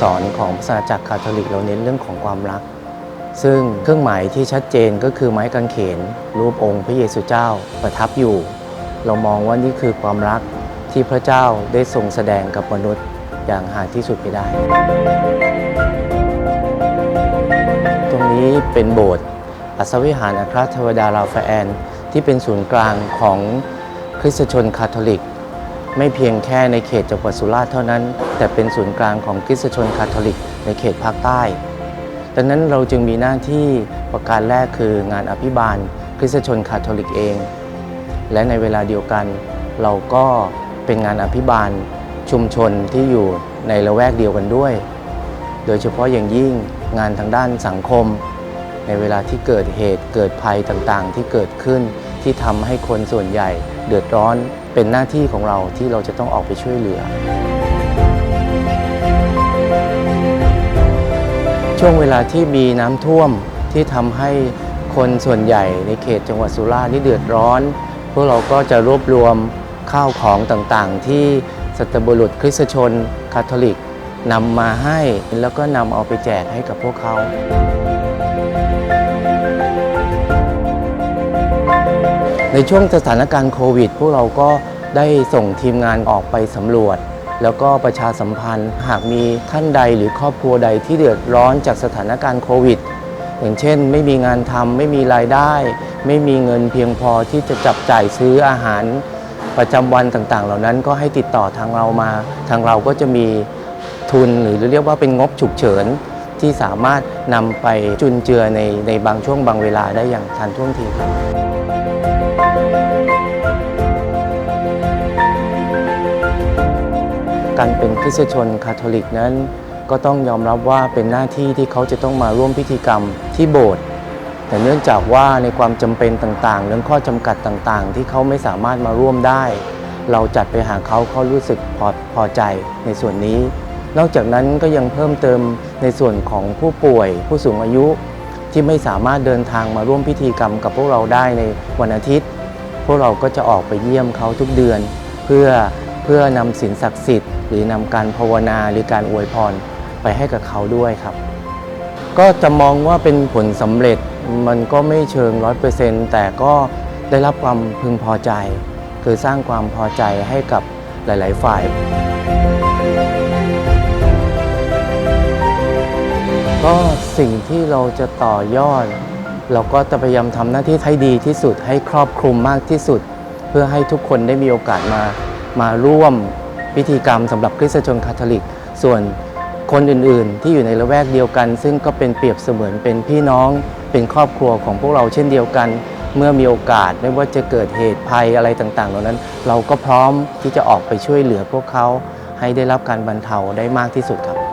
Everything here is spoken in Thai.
สอนของศาสนาจักรคาทอลิกเราเน้นเรื่องของความรัก ซึ่งเครื่องหมายที่ชัดเจนก็คือไม้กางเขน รูปองค์พระเยซูเจ้าประทับอยู่ เรามองว่านี่คือความรักที่พระเจ้าได้ทรงแสดงกับมนุษย์อย่างหาที่สุดไม่ได้ ตรงนี้เป็นโบสถ์อัศวิหารอัครเทวดาราฟาแอน ที่เป็นศูนย์กลางของคริสตชนคาทอลิก ไม่เพียงแค่ในเขตจังหวัดสุราษฎร์เท่านั้น แต่เป็นศูนย์กลางของคริสตชนคาทอลิก ในเขตภาคใต้ดังนั้นเราจึงมีหน้าที่ประการแรกคืองานอภิบาลคริสตชนคาทอลิกเอง และในเวลาเดียวกัน เราก็เป็นงานอภิบาลชุมชนที่อยู่ในละแวกเดียวกันด้วย โดยเฉพาะอย่างยิ่งงานทางด้านสังคม ในเวลาที่เกิดเหตุเกิดภัยต่างๆ ที่เกิดขึ้นที่ทำให้คนส่วนใหญ่เดือดร้อน เป็นหน้าที่ของเราที่เราจะต้องออกไปช่วยเหลือ ช่วงเวลาที่มีน้ำท่วมที่ทำให้คนส่วนใหญ่ในเขตจังหวัดสุราษฎร์นี่เดือดร้อน พวกเราก็จะรวบรวมข้าวของต่างๆ ที่สัตบุรุษคริสตชนคาทอลิกนำมาให้แล้วก็นำเอาไปแจกให้กับพวกเขา ในช่วงสถานการณ์โควิด พวกเราก็ได้ส่งทีมงานออกไปสำรวจ แล้วก็ประชาสัมพันธ์ หากมีท่านใดหรือครอบครัวใดที่เดือดร้อนจากสถานการณ์โควิด อย่างเช่น ไม่มีงานทำไม่มีรายได้ ไม่มีเงินเพียงพอที่จะจับจ่ายซื้ออาหาร ประจำวันต่างๆ เหล่านั้นก็ให้ติดต่อทางเรามา ทางเราก็จะมีทุนหรือเรียกว่าเป็นงบฉุกเฉินที่สามารถนำไปจุนเจือในในบางช่วงบางเวลาได้อย่างทันท่วงทีครับ การเป็นคริสตชนคาทอลิกนั้น ก็ต้องยอมรับว่าเป็นหน้าที่ที่เขาจะต้องมาร่วมพิธีกรรมที่โบสถ์แต่เนื่องจากว่าในความจำเป็นต่างๆ เรื่องข้อจำกัดต่างๆ ที่เขาไม่สามารถมาร่วมได้ เราจัดไปหาเขาเขารู้สึกพอพอใจในส่วนนี้ นอกจากนั้นก็ยังเพิ่มเติมในส่วนของผู้ป่วย ผู้สูงอายุที่ไม่สามารถเดินทางมาร่วมพิธีกรรมกับพวกเราได้ในวันอาทิตย์ พวกเราก็จะออกไปเยี่ยมเขาทุกเดือน เพื่อ เพื่อนำศีลศักดิ์สิทธิ์หรือนำการภาวนาหรือการอวยพรไปให้กับเขาด้วยครับ ก็จะมองว่าเป็นผลสำเร็จมันก็ไม่เชิงร้อยเปอร์เซ็นต์แต่ก็ได้รับความพึงพอใจ คือสร้างความพอใจให้กับหลาย ๆ ฝ่าย ก็สิ่งที่เราจะต่อยอด เราก็จะพยายามทำหน้าที่ให้ดีที่สุดให้ครอบคลุมมากที่สุด เพื่อให้ทุกคนได้มีโอกาสมา มาร่วมพิธีกรรมสำหรับคริสตชนคาทอลิก ส่วนคนอื่นๆ ที่อยู่ในละแวกเดียวกัน ซึ่งก็เป็นเปรียบเสมือนเป็นพี่น้องเป็นครอบครัวของพวกเราเช่นเดียวกัน เมื่อมีโอกาสไม่ว่าจะเกิดเหตุภัยอะไรต่างๆ เหล่านั้น เราก็พร้อมที่จะออกไปช่วยเหลือพวกเขาให้ได้รับการบรรเทาได้มากที่สุดครับ